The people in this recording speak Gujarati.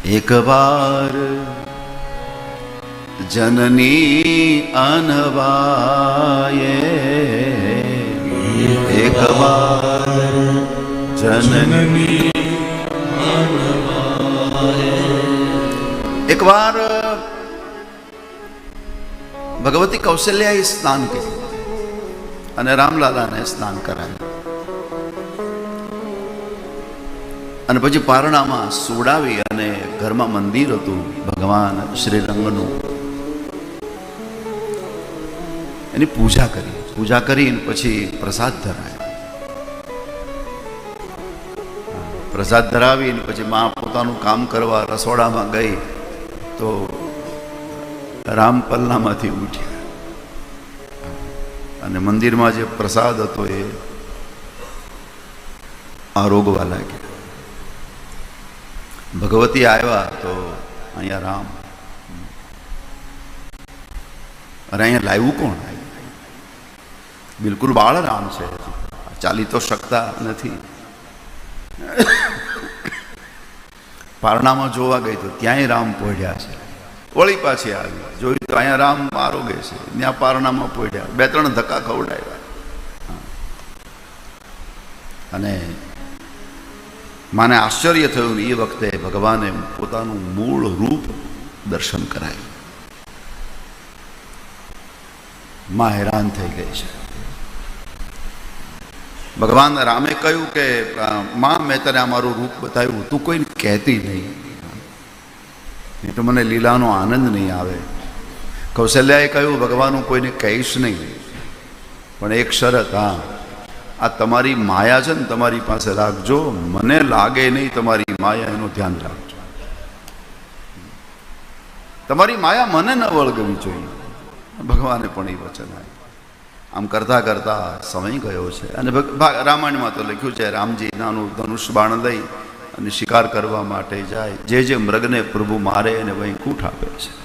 એક વાર જનની અનવાયે એક વાર જનની એક વાર ભગવતી કૌશલ્યાએ સ્નાન કર્યું અને રામલાલાને સ્નાન કરાયું અને પછી પારણામાં સોડાવી અને ઘરમાં મંદિર હતું, ભગવાન શ્રીરંગનું. એની પૂજા કરી. પૂજા કરીને પછી પ્રસાદ ધરાય. પ્રસાદ ધરાવીને પછી માં પોતાનું કામ કરવા રસોડામાં ગઈ તો રામ પલ્લામાંથી ઉઠ્યા. અને મંદિરમાં જે પ્રસાદ હતો એ આરોગવા લાગ્યા. ભગવતી આવ્યા તો અહીંયા રામ. અરે અહીંયા લાવ્યું કોણ? બિલકુલ બાળ રામ છે ચાલી તો શકતા નથી. પારણામાં જોવા ગઈ તો ત્યાંય રામ પોઢ્યા છે. વળી પાછી આવી. જોયું તો અહીંયા રામ આરોગે છે. ત્યાં પારણામાં પોઢ્યા. બે ત્રણ ધક્કા ખવડાવ્યા. અને માને આશ્ચર્ય થયું એ વખતે ભગવાને પોતાનું મૂળ રૂપ દર્શન કરાયું. માં હેરાન થઈ ગઈ છે. ભગવાન રામે કહ્યું કે માં, મેં તને અમારું રૂપ બતાવ્યું. તું કોઈને કહેતી નહીં. નહીં તો મને લીલાનો આનંદ નહીં આવે. કૌશલ્યાએ કહ્યું, ભગવાન, હું કોઈને કહીશ નહીં. પણ એક શરત, હા આ તમારી માયા છે ને તમારી પાસે રાખજો. મને લાગે નહીં તમારી માયા એનું ધ્યાન રાખજો. તમારી માયા મને ન વળગવી જોઈએ. ભગવાને પણ એ વચન આપ્યું. આમ કરતાં કરતાં સમય ગયો છે. અને રામાયણમાં તો લખ્યું છે, રામજી નાનું ધનુષ બાણ લઈ અને શિકાર કરવા માટે જાય. જે જે મૃગને પ્રભુ મારે એને વૈકુંઠ આપે છે.